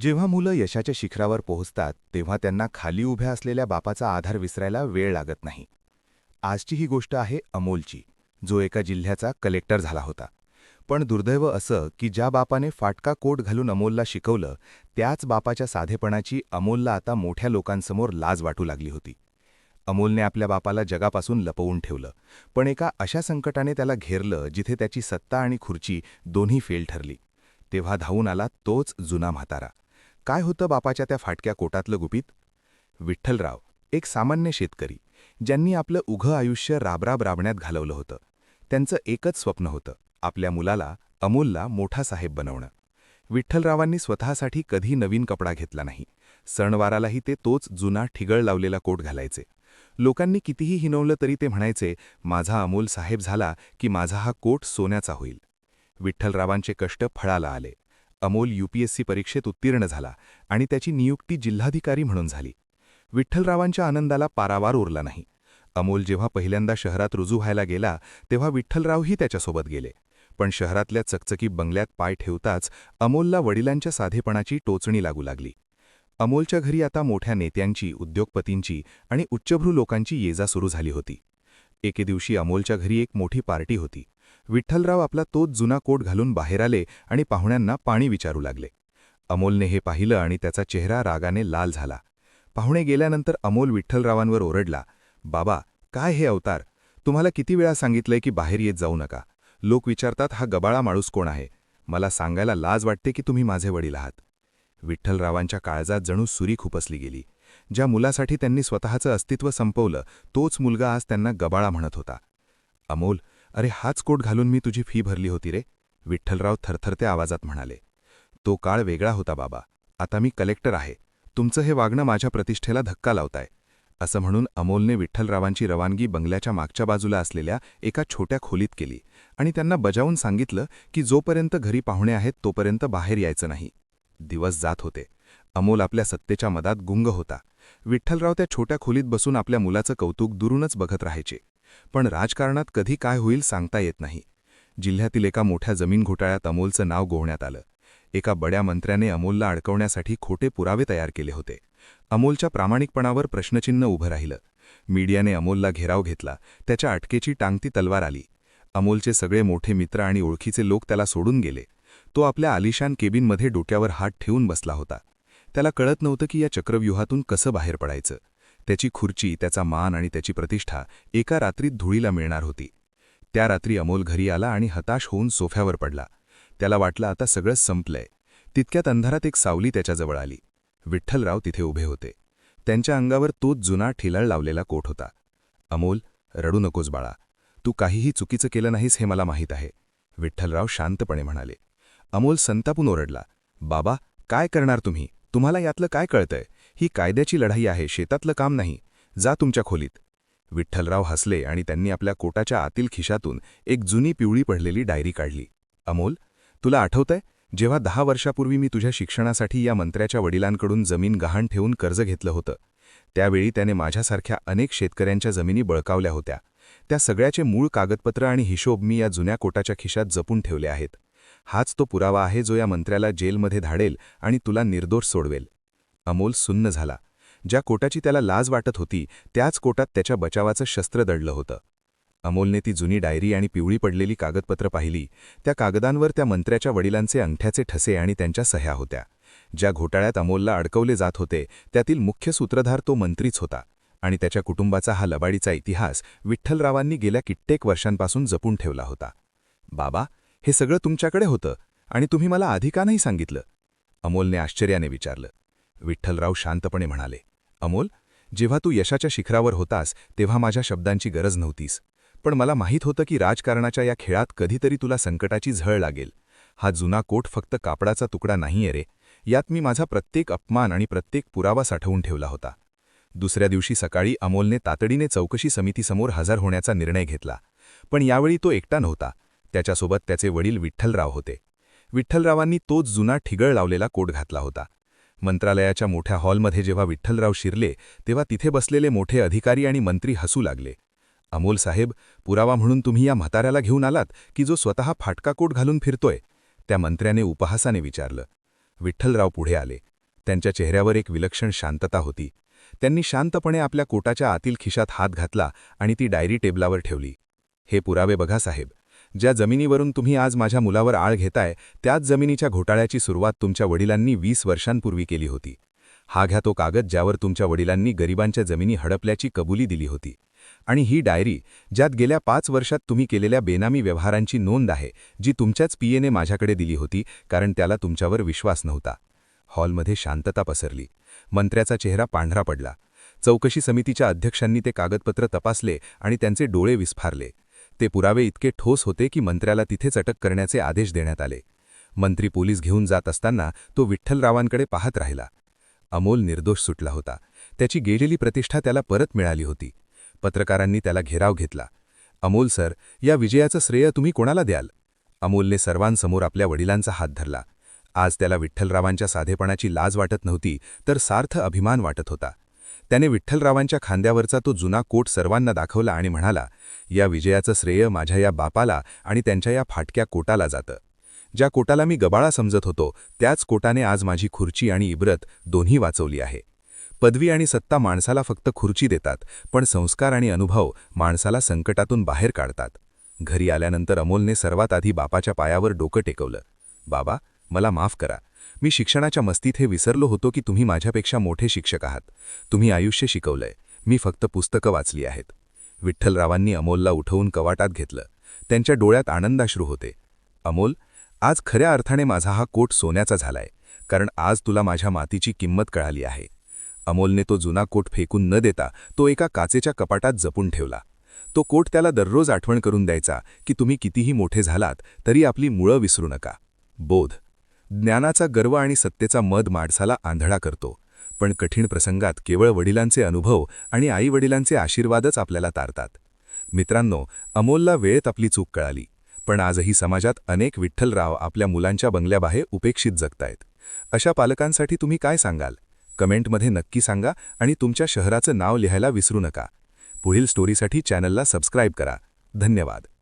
जेव्हा मुलं यशाच्या शिखरावर पोहोचतात तेव्हा त्यांना खाली उभ्या असलेल्या बापाचा आधार विसरायला वेळ लागत नाही. आजची ही गोष्ट आहे अमोलची जो एका जिल्ह्याचा कलेक्टर झाला होता. पण दुर्दैव असं की ज्या बापाने फाटका कोट घालून अमोलला शिकवलं त्याच बापाच्या साधेपणाची अमोलला आता मोठ्या लोकांसमोर लाज वाटू लागली होती. अमोलने आपल्या बापाला जगापासून लपवून ठेवलं पण एका अशा संकटाने त्याला घेरलं जिथे त्याची सत्ता आणि खुर्ची दोन्ही फेल ठरली. तेव्हा धावून आला तोच जुना म्हातारा. काय होतं बापाच्या त्या फाटक्या कोटातलं गुपित? विठ्ठलराव एक सामान्य शेतकरी ज्यांनी आपलं उघं आयुष्य राबराब राबण्यात घालवलं होतं. त्यांचं एकच स्वप्न होतं आपल्या मुलाला अमोलला मोठा साहेब बनवणं. विठ्ठलरावांनी स्वतःसाठी कधी नवीन कपडा घेतला नाही. सणवारालाही ते तोच जुना ठिगळ लावलेला कोट घालायचे. लोकांनी कितीही हिनवलं तरी ते म्हणायचे माझा अमोल साहेब झाला की माझा हा कोट सोन्याचा होईल. विठ्ठलरावांचे कष्ट फळाला आले. अमोल यूपीएससी परीक्षेत उत्तीर्ण झाला आणि त्याची नियुक्ती जिल्हाधिकारी म्हणून झाली. विठ्ठलरावांच्या आनंदाला पारावार उरला नाही. अमोल जेव्हा पहिल्यांदा शहरात रुजू व्हायला गेला तेव्हा विठ्ठलरावही त्याच्यासोबत गेले. पण शहरातल्या चकचकी बंगल्यात पाय ठेवताच अमोलला वडिलांच्या साधेपणाची टोचणी लागू लागली. अमोलच्या घरी आता मोठ्या नेत्यांची उद्योगपतींची आणि उच्चभ्रू लोकांची येजा सुरू झाली होती. एके दिवशी अमोलच्या घरी एक मोठी पार्टी होती. विठ्ठलराव आपला तोच जुना कोट घालून बाहेर आले आणि पाहुण्यांना पाणी विचारू लागले. अमोलने हे पाहिलं आणि त्याचा चेहरा रागाने लाल झाला. पाहुणे गेल्यानंतर अमोल विठ्ठलरावांवर ओरडला बाबा काय हे अवतार? तुम्हाला किती वेळा सांगितलंय की बाहेर येत जाऊ नका. लोक विचारतात हा गबाळा माणूस कोण आहे? मला सांगायला लाज वाटते की तुम्ही माझे वडील आहात. विठ्ठलरावांच्या काळजात जणू सुरी खुपसली गेली. ज्या मुलासाठी त्यांनी स्वतःचं अस्तित्व संपवलं तोच मुलगा आज त्यांना गबाळा म्हणत होता. अमोल अरे हाच कोट घालून मी तुझी फी भरली होती रे विठ्ठलराव थरथरत्या आवाजात म्हणाले. तो काळ वेगळा होता बाबा आता मी कलेक्टर आहे तुमचं हे वागणं माझ्या प्रतिष्ठेला धक्का लावताय. असं म्हणून अमोलने विठ्ठलरावांची रवानगी बंगल्याच्या मागच्या बाजूला असलेल्या एका छोट्या खोलीत केली आणि त्यांना बजावून सांगितलं की जोपर्यंत घरी पाहुणे आहेत तोपर्यंत बाहेर यायचं नाही. दिवस जात होते. अमोल आपल्या सत्तेच्या मदात गुंग होता. विठ्ठलराव त्या छोट्या खोलीत बसून आपल्या मुलाचं कौतुक दुरूनच बघत राहायचे. पण राजकारणात कधी काय होईल सांगता येत नाही. जिल्ह्यातील एका मोठ्या जमीन घोटाळ्यात अमोलचं नाव गोवण्यात आलं. एका बड्या मंत्र्याने अमोलला अडकवण्यासाठी खोटे पुरावे तयार केले होते. अमोलच्या प्रामाणिकपणावर प्रश्नचिन्ह उभं राहिलं. मीडियाने अमोलला घेराव घेतला. त्याच्या अटकेची टांगती तलवार आली. अमोलचे सगळे मोठे मित्र आणि ओळखीचे लोक त्याला सोडून गेले. तो आपल्या आलिशान केबिनमध्ये डोक्यावर हात ठेवून बसला होता. त्याला कळत नव्हतं की या चक्रव्यूहातून कसं बाहेर पडायचं. त्याची खुर्ची त्याचा मान आणि त्याची प्रतिष्ठा एका रात्रीत धुळीला मिळणार होती. त्या रात्री अमोल घरी आला आणि हताश होऊन सोफ्यावर पडला. त्याला वाटलं आता सगळं संपलंय. तितक्यात अंधारात एक सावली त्याच्याजवळ आली. विठ्ठलराव तिथे उभे होते. त्यांच्या अंगावर तोच जुना ठिलाळ लावलेला कोट होता. अमोल रडू नकोस बाळा. तू काहीही चुकीचं केलं नाहीस हे मला माहीत आहे. विठ्ठलराव शांतपणे म्हणाले. अमोल संतापून ओरडला. बाबा काय करणार तुम्ही? तुम्हाला यातलं काय कळतंय? ही कायद्याची लढाई आहे शेतातलं काम नाही. जा तुमच्या खोलीत. विठ्ठलराव हसले आणि त्यांनी आपल्या कोटाच्या आतील खिशातून एक जुनी पिवळी पडलेली डायरी काढली. अमोल तुला आठवतंय जेव्हा दहा वर्षापूर्वी मी तुझ्या शिक्षणासाठी या मंत्र्याच्या वडिलांकडून जमीन गहाण ठेवून कर्ज घेतलं होतं त्यावेळी त्याने माझ्यासारख्या अनेक शेतकऱ्यांच्या जमिनी बळकावल्या होत्या. त्या सगळ्याचे मूळ कागदपत्र आणि हिशोब मी या जुन्या कोटाच्या खिशात जपून ठेवले आहेत. हाच तो पुरावा आहे जो या मंत्र्याला जेलमध्ये धाडेल आणि तुला निर्दोष सोडवेल. अमोल सुन्न झाला. ज्या कोटाची त्याला लाज वाटत होती त्याच कोटात त्याच्या बचावाचं शस्त्र दडलं होतं. अमोलने ती जुनी डायरी आणि पिवळी पडलेली कागदपत्र पाहिली. त्या कागदांवर त्या मंत्र्याच्या वडिलांचे अंगठ्याचे ठसे आणि त्यांच्या सह्या होत्या. ज्या घोटाळ्यात अमोलला अडकवले जात होते त्यातील मुख्य सूत्रधार तो मंत्रीच होता. आणि त्याच्या कुटुंबाचा हा लबाडीचा इतिहास विठ्ठलरावांनी गेल्या कित्येक वर्षांपासून जपून ठेवला होता. बाबा हे सगळं तुमच्याकडे होतं आणि तुम्ही मला आधी का नाही सांगितलं? अमोलने आश्चर्याने विचारलं. विठ्ठलराव शांतपणे म्हणाले अमोल जेव्हा तू यशाच्या शिखरावर होतास तेव्हा माझ्या शब्दांची गरज नव्हतीस. पण मला माहीत होतं की राजकारणाच्या या खेळात कधीतरी तुला संकटाची झळ लागेल. हा जुना कोट फक्त कापडाचा तुकडा नाहीये रे. यात मी माझा प्रत्येक अपमान आणि प्रत्येक पुरावा साठवून ठेवला होता. दुसऱ्या दिवशी सकाळी अमोलने तातडीने चौकशी समितीसमोर हजर होण्याचा निर्णय घेतला. पण यावेळी तो एकटा नव्हता. त्याच्यासोबत त्याचे वडील विठ्ठलराव होते. विठ्ठलरावांनी तोच जुना ठिगळ लावलेला कोट घातला होता. मंत्रालयाच्या मोठ्या हॉलमध्ये जेव्हा विठ्ठलराव शिरले तेव्हा तिथे बसलेले मोठे अधिकारी आणि मंत्री हसू लागले. अमोल साहेब पुरावा म्हणून तुम्ही या म्हाताऱ्याला घेऊन आलात की जो स्वतः फाटका कोट घालून फिरतोय? त्या मंत्र्याने उपहासाने विचारलं. विठ्ठलराव पुढे आले. त्यांच्या चेहऱ्यावर एक विलक्षण शांतता होती. त्यांनी शांतपणे आपल्या कोटाच्या आतील खिशात हात घातला आणि ती डायरी टेबलावर ठेवली. हे पुरावे बघा साहेब. ज्या जमिनीवरून तुम्ही आज माझ्या मुलावर आळ घेताय त्याच जमिनीच्या घोटाळ्याची सुरुवात तुमच्या वडिलांनी वीस वर्षांपूर्वी केली होती. हा घ्या तो कागद ज्यावर तुमच्या वडिलांनी गरिबांच्या जमिनी हडपल्याची कबुली दिली होती. आणि ही डायरी ज्यात गेल्या पाच वर्षात तुम्ही केलेल्या बेनामी व्यवहारांची नोंद आहे जी तुमच्याच पीएने माझ्याकडे दिली होती कारण त्याला तुमच्यावर विश्वास नव्हता. हॉलमध्ये शांतता पसरली. मंत्र्याचा चेहरा पांढरा पडला. चौकशी समितीच्या अध्यक्षांनी ते कागदपत्र तपासले आणि त्यांचे डोळे विस्फारले. ते पुरावे इतके ठोस होते की मंत्र्याला तिथेच अटक करण्याचे आदेश देण्यात आले. मंत्री पोलीस घेऊन जात असताना तो विठ्ठलरावांकडे पाहत राहिला. अमोल निर्दोष सुटला होता. त्याची गेलेली प्रतिष्ठा त्याला परत मिळाली होती. पत्रकारांनी त्याला घेराव घेतला. अमोल सर या विजयाचं श्रेय तुम्ही कोणाला द्याल? अमोलने सर्वांसमोर आपल्या वडिलांचा हात धरला. आज त्याला विठ्ठलरावांच्या साधेपणाची लाज वाटत नव्हती तर सार्थ अभिमान वाटत होता. त्याने विठ्ठलरावांच्या खांद्यावरचा तो जुना कोट सर्वांना दाखवला आणि म्हणाला या विजयाचं श्रेय माझ्या या बापाला आणि त्यांच्या या फाटक्या कोटाला जातं. ज्या कोटाला मी गबाळा समजत होतो त्याच कोटाने आज माझी खुर्ची आणि इब्रत दोन्ही वाचवली आहे. पदवी आणि सत्ता माणसाला फक्त खुर्ची देतात पण संस्कार आणि अनुभव माणसाला संकटातून बाहेर काढतात. घरी आल्यानंतर अमोलने सर्वात आधी बापाच्या पायावर डोकं टेकवलं. बाबा मला माफ करा. मी शिक्षणाच्या मस्तीत हे विसरलो होतो की तुम्ही माझ्यापेक्षा मोठे शिक्षक आहात. तुम्ही आयुष्य शिकवलंय. मी फक्त पुस्तकं वाचली आहेत. विठ्ठलरावांनी अमोलला उठवून कवाटात घेतलं. त्यांच्या डोळ्यात आनंदाश्रू होते. अमोल आज खऱ्या अर्थाने माझा हा कोट सोन्याचा झालाय कारण आज तुला माझ्या मातीची किंमत कळाली आहे अमोलने तो जुना कोट फेकून न देता तो एका काचेच्या कपाटात जपून ठेवला. तो कोट त्याला दररोज आठवण करून द्यायचा की तुम्ही कितीही मोठे झालात तरी आपली मुळं विसरू नका. बोध ज्ञानाचा गर्व आणि सत्तेचा मद माणसाला आंधळा करतो. पण कठीण प्रसंगात केवळ वडिलांचे अनुभव आणि आईवडिलांचे आशीर्वादच आपल्याला तारतात. मित्रांनो अमोलला वेळेत आपली चूक कळाली. पण आजही समाजात अनेक विठ्ठलराव आपल्या मुलांच्या बंगल्याबाहेर उपेक्षित जगतायत. अशा पालकांसाठी तुम्ही काय सांगाल? कमेंटमध्ये नक्की सांगा आणि तुमच्या शहराचं नाव लिहायला विसरू नका. पुढील स्टोरीसाठी चॅनलला सबस्क्राईब करा. धन्यवाद.